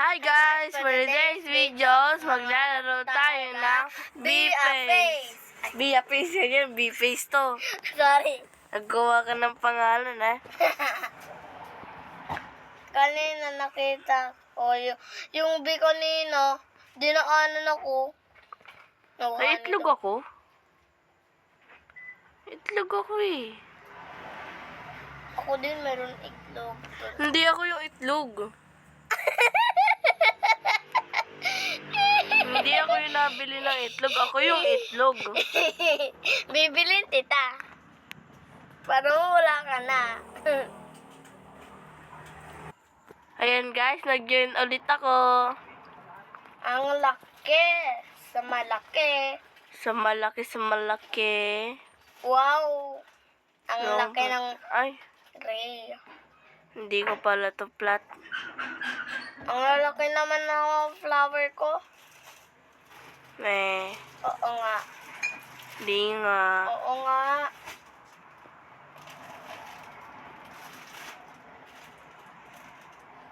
Hi guys! For today's videos, maglalaro tayo ng B-Face. B-Face yun yun, B-Face to. Sorry. Naggawa ka ng pangalan eh. Kanina nakita ko yung, yung B kanina, dinaanan ako. Nakuha Ay, itlog nito. ako. Itlog ako eh. Ako din meron itlog. Hindi ako yung itlog. Ako yung nabili ng itlog. Ako yung itlog. Bibilin tita. Para wala ka na. Ayan guys, nag-join ulit ako. Ang laki sa malaki. Sa malaki sa malaki. Wow! Ang Yung- laki ng Ay, gray. hindi ko pala to plat. Ang lalaki naman ng flower ko. Eh, Oo nga. di nga. Oo nga.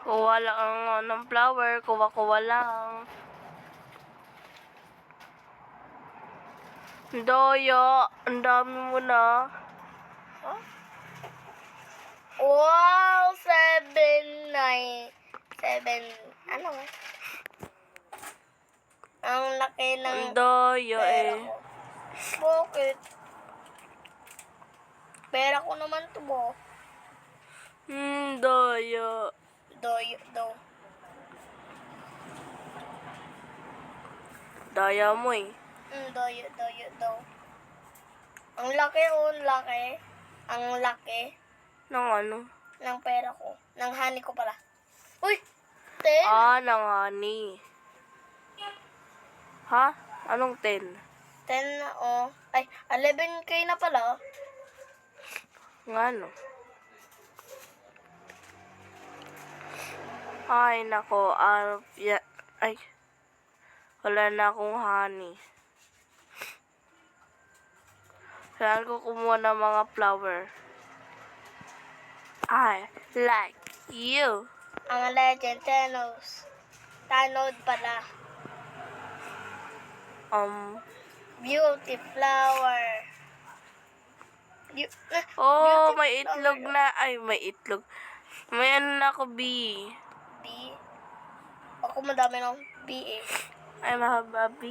Kuha lang ang ng flower. Kuha-kuha lang. Doyo, ang dami mo na. Wow! Seven, nine, seven, ano nga? Ang laki ng Ang doyo pera eh. ko. Bakit? Pera ko naman to, bo. Hmm, doyo. Do, do. Daya mo eh. Mm, do, do, do. Ang laki, oh, ang laki. Ang laki Nang ano? ng pera ko. Ng honey ko pala. Uy! Ten? Ah, nang honey. Ha? Anong 10? Ten na, oh. Ay, 11k na pala. Nga no. Ay, nako. Ah, ya, ay. Wala na akong honey. Saan ko kumuha ng mga flower? I like you. Ang legend, Thanos. Tanod pala. Um, Beauty flower. Beau- eh, oh, may flower. itlog na. Ay, may itlog. May ano na ako, B. B. Ako madami ng B eh. Ay, mahaba, B.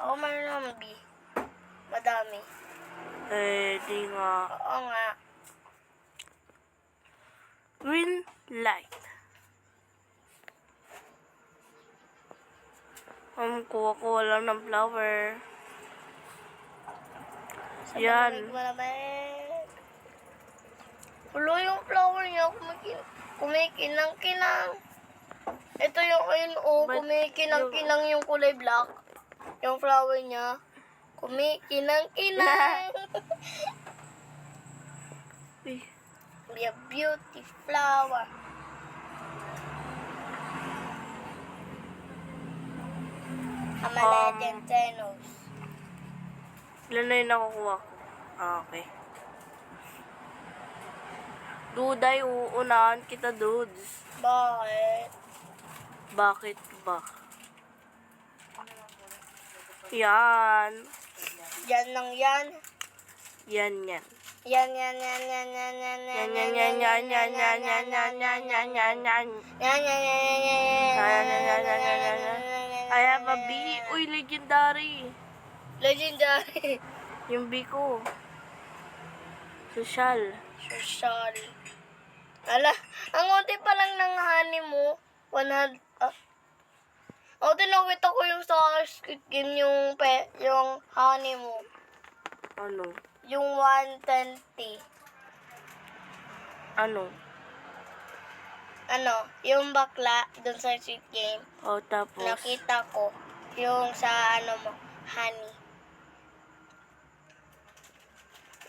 Ako mayroon ng B. Madami. Eh, di nga. Oo nga. Green light. Um, kuha-kuha lang ng flower. Sa Yan. malamig. Ulo yung flower niya. Kumikin kumikinang-kinang. Ito yung ayun oh, Ba't kumikinang-kinang yung kulay black. Yung flower niya. Kumikinang-kinang. Be a beauty flower. I'm a Um, Thanos. ilan na yung nakukuha ko? Ah, okay. Duday, uunahan kita, dudes. Bakit? Bakit ba? Yan. Yan lang yan. Yan, yan. Yan, yan, yan, yan, yan, yan, Yan, yan, yan, yan, yan, yan, yan, yan, yan, yan, yan, yan. Yan, yan, yan, yan, yan, yan, Yan, yan, yan, yan, yan, yan, yan. I have a B. Uy, legendary. Legendary. Yung B ko. Social. Social. Ala, ang unti pa lang ng honey mo. 100, ah. Ako din nakita ko yung sa Squid Game yung, pe, yung honey mo. Ano? Yung 120. Ano? Ano, yung bakla dun sa Squid Game. O, tapos. Nakita ko yung sa ano mo, honey.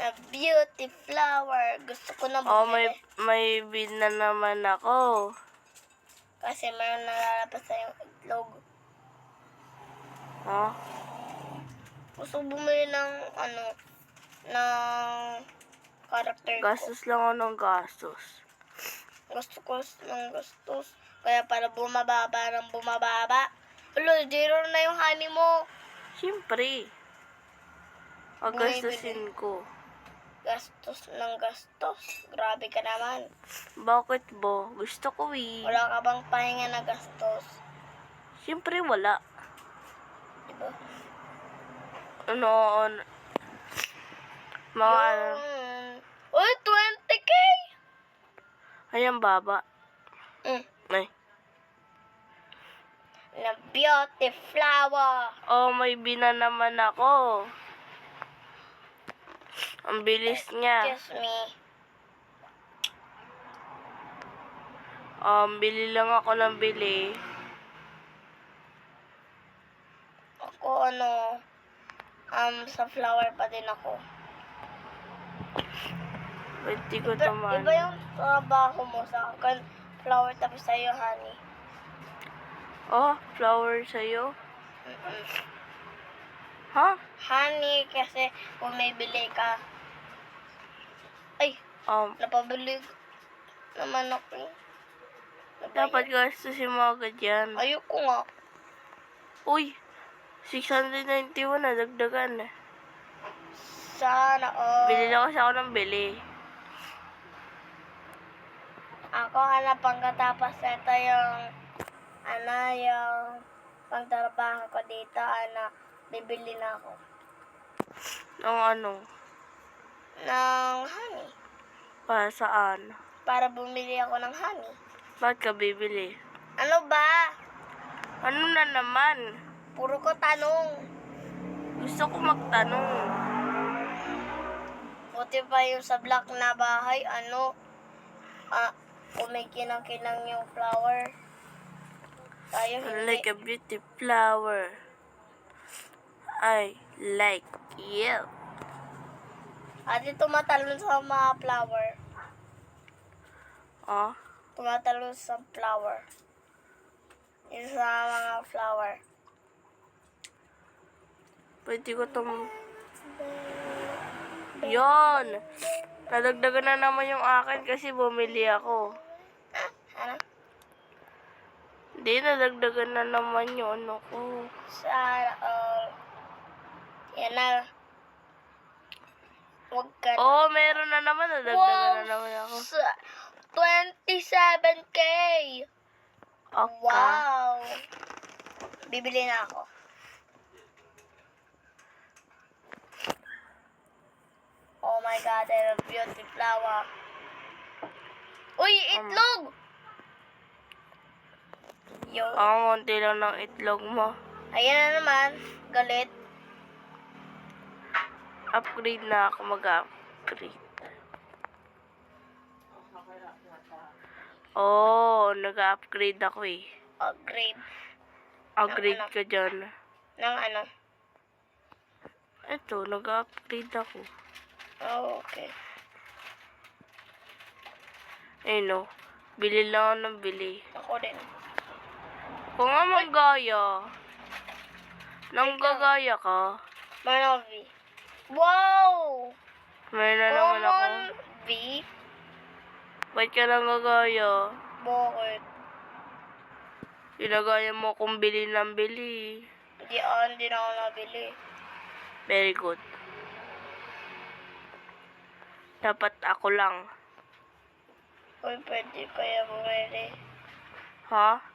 A beauty flower. Gusto ko na Oh, may, bumili. may bin na naman ako. Kasi mayroon nalalabas sa yung itlog. Ha? Gusto ko bumili ng ano, ng character ko. Gastos lang ako ng gastos. Gastos ng gastos. Kaya para bumababa ng bumababa. Ulo, zero na yung honey mo. Siyempre. Agastusin ko. Gastos ng gastos. Grabe ka naman. Bakit bo? Gusto ko eh. Wala ka bang pahinga na gastos? Siyempre wala. Diba? Ano, ano. Mga ano. Uy, 20k! Ayan, baba. Mm. Ay. Na beauty flower. Oh, may bina naman ako. Ang bilis niya. Excuse me. Um, bili lang ako ng bili. Ako ano, um, sa flower pa din ako. Pwede ko Iba, naman. iba yung trabaho mo sa akin. Flower tapos sa'yo, honey. Oh, flower sa'yo? Mm-mm. Ha? Honey, kasi bumibili ka. Ay, Um, napabili naman ako. eh. dapat gastusin mo agad yan. Ayoko nga. Uy, 691 na dagdagan. Sana all. Bili lang kasi ako ng bili. Ako hanap pagkatapos ito yung ano yung pagtrabaho ko dito ano bibili na ako Ng ano? ng honey Para saan? para bumili ako ng honey. Ba't ka bibili? Ano ba? Ano na naman? Puro ko tanong. Gusto ko magtanong. Buti pa yung sa black na bahay, ano, ah, kumikinang-kinang yung flower. Tayo I hindi. like a beauty flower. I like you. Ate, tumatalon sa mga flower. Oh, Tumatalon sa flower. Yung sa mga flower. pwede ko tong... Yon! Nadagdagan na naman yung akin kasi bumili ako. Ano? Hindi, nadagdagan na naman yung ano ko. Sana all. Yan na. Huwag ka na. Oo, oh, meron na naman. Nadagdagan na naman ako. sa- 27k! Okay. Wow! Bibili na ako. Oh my God, I love beauty flower. Uy, itlog! Yo. Ang konti lang ng itlog mo. Ayan na naman. Galit. Upgrade na ako mag-upgrade. Oh, nag-upgrade ako eh. Upgrade. Upgrade Ano? ka dyan. Ng ano? Ito, nag-upgrade ako. Oh, okay. Ayun o. Bili lang ako ng bili. Ako din. Kung nga manggaya. Nang gagaya ka, Manovi. Wow! may na naman ako. V? Ba't ka nang gagaya? Bakit? Ginagaya mo kung bili ng bili. Hindi, ah, hindi na ako nabili. Very good. Dapat ako lang. Uy, pwede kaya bumili. Ha?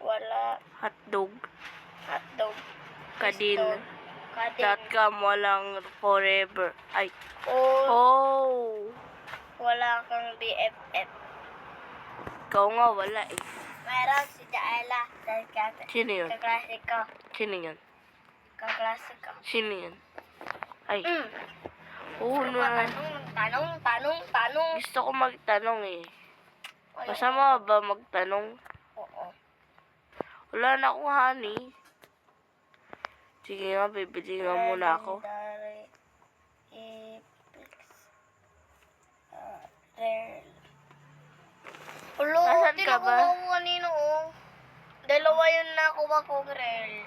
Wala. Hotdog. Hotdog. Kadin. Kadin. Dot com walang forever. Ay. Oh, Oh. wala kang BFF. Ikaw nga wala eh. Meron si kasi. Sino yun? Kaklase ko. Sino yun? Kaklase ko. Sino yun? Ay. Mm. Oo Ano na. tanong, tanong, tanong, tanong. Gusto ko magtanong eh. Masama ba magtanong? Wala na akong honey. Sige nga, bibili nga muna ako. Ulo, Nasaan ka ba? ko kanino oh. Dalawa yun nakuha ko rare.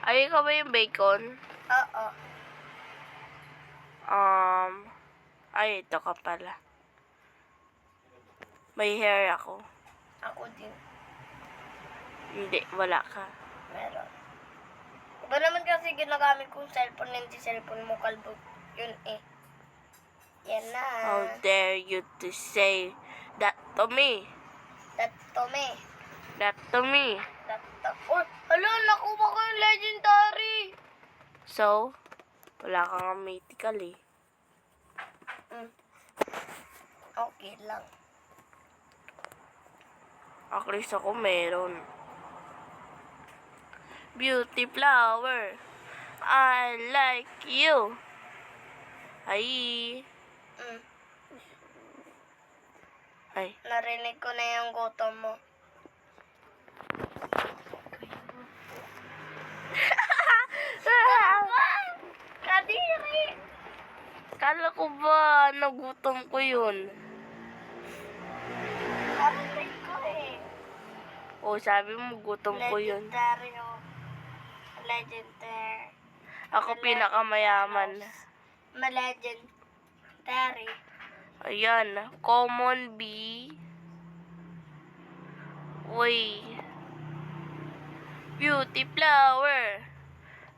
Ay, ikaw ba yung bacon? Oo. Um, ay, ito ka pala. May hair ako. Ako din. Hindi, wala ka. Meron. Iba naman kasi ginagamit kong cellphone, hindi cellphone mo kalbo. Yun eh. Yan na. How dare you to say that to me? That to me. That to me. That to... Oh, hala, nakuha ko yung legendary. So, wala kang mythical eh. Mm. Okay lang. At least ako meron. Beauty flower. I like you. Ay. Mm. Ay. Narinig ko na yung gutom mo. Kadiri! Kala ko ba nagutom ko yun? Narinig ko eh. O sabi mo gutom ko yun. Legendary oh. Legendary. Ako pinakamayaman. Ma-legendary. Ayan. Common B. Uy. Beauty flower.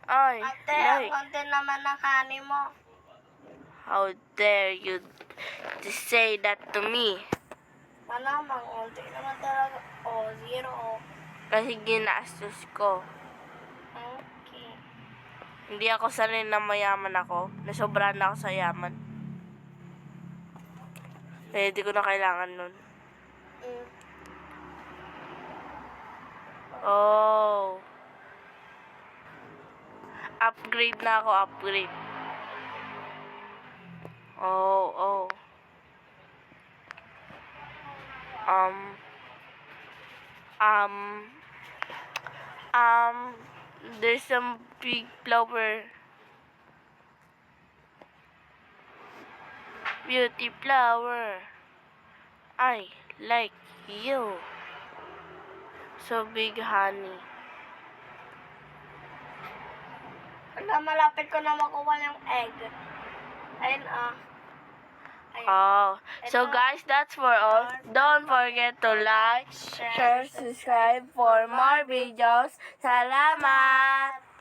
Ay, Ate, ang like. konti naman ng kani mo. How dare you to say that to me? Ano, mang konti naman talaga. Oh, zero. Kasi ginastos ko. Hindi ako sanay na mayaman ako. Nasobrahan na ako sa yaman. Kaya di ko na kailangan nun. Oh. Upgrade na ako, upgrade. Oh, oh. Um. Um. Um. There's some big flower. Beauty flower. I like you. So big honey. Wala, malapit ko na makuha yung egg. Ayun ah. Ayun. Oh, so guys, that's for all. Don't forget to like, share, subscribe for more videos. Salamat!